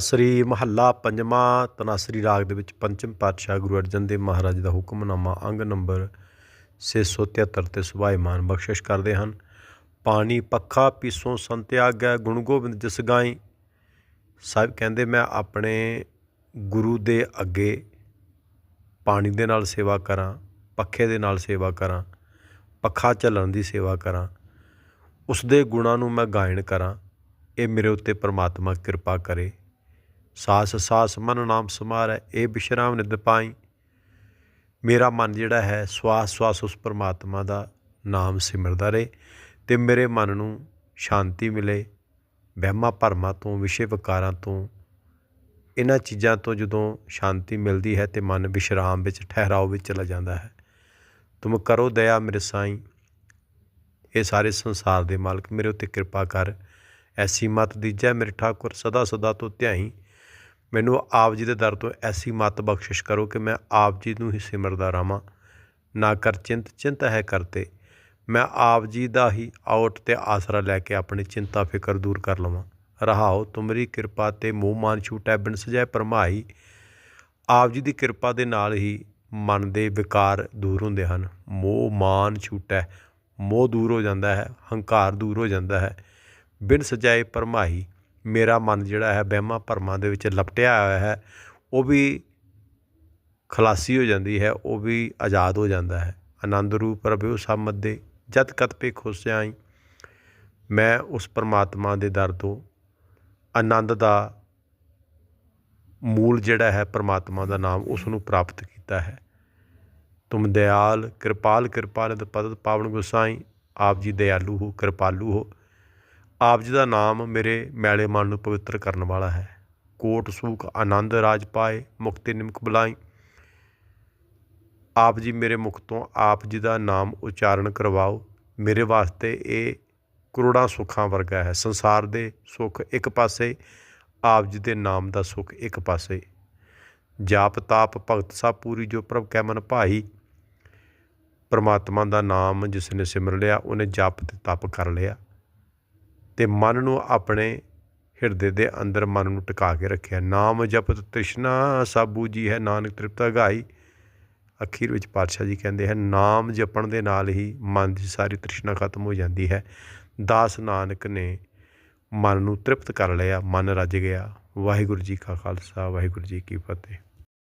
ਸ੍ਰੀ ਮਹੱਲਾ ਪੰਜਵਾਂ, ਤਨਾਸਰੀ ਰਾਗ ਦੇ ਵਿੱਚ ਪੰਚਮ ਪਾਤਸ਼ਾਹ ਗੁਰੂ ਅਰਜਨ ਦੇਵ ਮਹਾਰਾਜ ਦਾ ਹੁਕਮਨਾਮਾ ਅੰਗ ਨੰਬਰ 673 ਤੇ ਸੁਭਾਈਮਾਨ ਬਖਸ਼ਿਸ਼ ਕਰਦੇ ਹਨ। ਪਾਣੀ ਪੱਖਾ ਪੀਸੋਂ ਸੰਤਿਆਗੈ, ਗੁਣ ਗੋਬਿੰਦ ਜਿਸ ਗਾਈ। ਸਾਹਿਬ ਕਹਿੰਦੇ, ਮੈਂ ਆਪਣੇ ਗੁਰੂ ਦੇ ਅੱਗੇ ਪਾਣੀ ਦੇ ਨਾਲ ਸੇਵਾ ਕਰਾਂ, ਪੱਖੇ ਦੇ ਨਾਲ ਸੇਵਾ ਕਰਾਂ, ਪੱਖਾ ਚੱਲਣ ਦੀ ਸੇਵਾ ਕਰਾਂ ਉਸ ਦੇ ਗੁਣਾਂ ਨੂੰ ਮੈਂ ਗਾਇਨ ਕਰਾਂ। ਇਹ ਮੇਰੇ ਉੱਤੇ ਪ੍ਰਮਾਤਮਾ ਕਿਰਪਾ ਕਰੇ। ਸਾਸ ਸਾਸ ਮਨ ਨਾਮ ਸਮਾਰੈ ਇਹ ਬਿਸ਼ਰਾਮ ਨਿਦ ਪਾਈ। ਮੇਰਾ ਮਨ ਜਿਹੜਾ ਹੈ, ਸਵਾਸ ਸਵਾਸ ਉਸ ਪਰਮਾਤਮਾ ਦਾ ਨਾਮ ਸਿਮਰਦਾ ਰਹੇ ਤੇ ਮੇਰੇ ਮਨ ਨੂੰ ਸ਼ਾਂਤੀ ਮਿਲੇ, ਵਹਿਮਾਂ ਭਰਮਾਂ ਤੋਂ, ਵਿਸ਼ੇ ਵਿਕਾਰਾਂ ਤੋਂ। ਇਹਨਾਂ ਚੀਜ਼ਾਂ ਤੋਂ ਜਦੋਂ ਸ਼ਾਂਤੀ ਮਿਲਦੀ ਹੈ ਤੇ ਮਨ ਵਿਸ਼ਰਾਮ ਵਿੱਚ, ਠਹਿਰਾਓ ਵਿੱਚ ਚਲਾ ਜਾਂਦਾ ਹੈ। ਤੁਮ ਕਰੋ ਦਇਆ ਮੇਰੇ ਸਾਈਂ। ਇਹ ਸਾਰੇ ਸੰਸਾਰ ਦੇ ਮਾਲਕ ਮੇਰੇ ਉੱਤੇ ਕਿਰਪਾ ਕਰ। ਐਸੀ ਮਤ ਦੀਜੈ ਮੇਰੇ ਠਾਕੁਰ ਸਦਾ ਸਦਾ ਤੋਂ ਧਿਆਈ। ਮੈਨੂੰ ਆਪ ਜੀ ਦੇ ਦਰ ਤੋਂ ਐਸੀ ਮਤ ਬਖਸ਼ਿਸ਼ ਕਰੋ ਕਿ ਮੈਂ ਆਪ ਜੀ ਨੂੰ ਹੀ ਸਿਮਰਦਾ ਰਹਾਂ। ਨਾ ਕਰ ਚਿੰਤ ਚਿੰਤ ਹੈ ਕਰਤੇ ਮੈਂ ਆਪ ਜੀ ਦਾ ਹੀ ਆਉਟ ਤੇ ਆਸਰਾ ਲੈ ਕੇ ਆਪਣੀ ਚਿੰਤਾ ਫਿਕਰ ਦੂਰ ਕਰ ਲਵਾਂ। ਰਹਾਓ, ਤੁਮਰੀ ਕਿਰਪਾ ਤੇ ਮੋਹ ਮਾਨ ਛੂਟੈ, ਬਿਨ ਸਜੈ ਪਰਮਾਈ ਆਪ ਜੀ ਦੀ ਕਿਰਪਾ ਦੇ ਨਾਲ ਹੀ ਮਨ ਦੇ ਵਿਕਾਰ ਦੂਰ ਹੁੰਦੇ ਹਨ। ਮੋਹ ਮਾਨ ਛੂਟੈ, ਮੋਹ ਦੂਰ ਹੋ ਜਾਂਦਾ ਹੈ, ਹੰਕਾਰ ਦੂਰ ਹੋ ਜਾਂਦਾ ਹੈ। ਬਿਨ ਸਜਾਏ ਪਰਮਾਈ ਮੇਰਾ ਮਨ ਜਿਹੜਾ ਹੈ, ਵਹਿਮਾਂ ਭਰਮਾਂ ਦੇ ਵਿੱਚ ਲਪਟਿਆ ਹੋਇਆ ਹੈ, ਉਹ ਵੀ ਖਲਾਸੀ ਹੋ ਜਾਂਦੀ ਹੈ, ਉਹ ਵੀ ਆਜ਼ਾਦ ਹੋ ਜਾਂਦਾ ਹੈ। ਆਨੰਦ ਰੂਪ ਪ੍ਰਭੂ ਸਮਤ ਦੇ ਜਦ ਕਤ ਪੇ ਖੁਸਿਆਈ ਮੈਂ ਉਸ ਪਰਮਾਤਮਾ ਦੇ ਦਰ ਤੋਂ ਆਨੰਦ ਦਾ ਮੂਲ ਜਿਹੜਾ ਹੈ, ਪਰਮਾਤਮਾ ਦਾ ਨਾਮ ਉਸ ਨੂੰ ਪ੍ਰਾਪਤ ਕੀਤਾ ਹੈ। ਤੁਮ ਦਿਆਲ ਕਿਰਪਾਲ ਕਿਰਪਾਲ ਪਦਤ ਪਾਵਨ ਗੁਸਾਈ, ਆਪ ਜੀ ਦਿਆਲੂ ਹੋ, ਕਿਰਪਾਲੂ ਹੋ। ਆਪ ਜੀ ਦਾ ਨਾਮ ਮੇਰੇ ਮੈਲੇ ਮਨ ਨੂੰ ਪਵਿੱਤਰ ਕਰਨ ਵਾਲਾ ਹੈ। ਕੋਟ ਸੂਖ ਆਨੰਦ ਰਾਜ ਪਾਏ, ਮੁਕਤੀ ਨਿਮਕ ਬੁਲਾਈ। ਆਪ ਜੀ ਮੇਰੇ ਮੁਖ ਤੋਂ ਆਪ ਜੀ ਦਾ ਨਾਮ ਉਚਾਰਨ ਕਰਵਾਓ। ਮੇਰੇ ਵਾਸਤੇ ਇਹ ਕਰੋੜਾਂ ਸੁੱਖਾਂ ਵਰਗਾ ਹੈ। ਸੰਸਾਰ ਦੇ ਸੁੱਖ ਇੱਕ ਪਾਸੇ, ਆਪ ਜੀ ਦੇ ਨਾਮ ਦਾ ਸੁੱਖ ਇੱਕ ਪਾਸੇ। ਜਾਪ ਤਾਪ ਭਗਤ ਸਭ ਪੂਰੀ ਜੋ ਪ੍ਰਭ ਕੈ ਮਨ ਭਾਈ, ਪਰਮਾਤਮਾ ਦਾ ਨਾਮ ਜਿਸ ਨੇ ਸਿਮਰ ਲਿਆ, ਉਹਨੇ ਜਪ ਤੇ ਤਪ ਕਰ ਲਿਆ। ਅਤੇ ਮਨ ਨੂੰ ਆਪਣੇ ਹਿਰਦੇ ਦੇ ਅੰਦਰ ਮਨ ਨੂੰ ਟਿਕਾ ਕੇ ਰੱਖਿਆ। ਨਾਮ ਜਪਤ ਤ੍ਰਿਸ਼ਨਾ, ਸਾਬੂ ਜੀ ਹੈ ਨਾਨਕ ਤ੍ਰਿਪਤਾ ਗਾਈ। ਅਖੀਰ ਵਿੱਚ ਪਾਤਸ਼ਾਹ ਜੀ ਕਹਿੰਦੇ ਹੈ ਨਾਮ ਜਪਣ ਦੇ ਨਾਲ ਹੀ ਮਨ ਦੀ ਸਾਰੀ ਤ੍ਰਿਸ਼ਨਾ ਖਤਮ ਹੋ ਜਾਂਦੀ ਹੈ। ਦਾਸ ਨਾਨਕ ਨੇ ਮਨ ਨੂੰ ਤ੍ਰਿਪਤ ਕਰ ਲਿਆ, ਮਨ ਰੱਜ ਗਿਆ। ਵਾਹਿਗੁਰੂ ਜੀ ਕਾ ਖਾਲਸਾ, ਵਾਹਿਗੁਰੂ ਜੀ ਕੀ ਫਤਿਹ।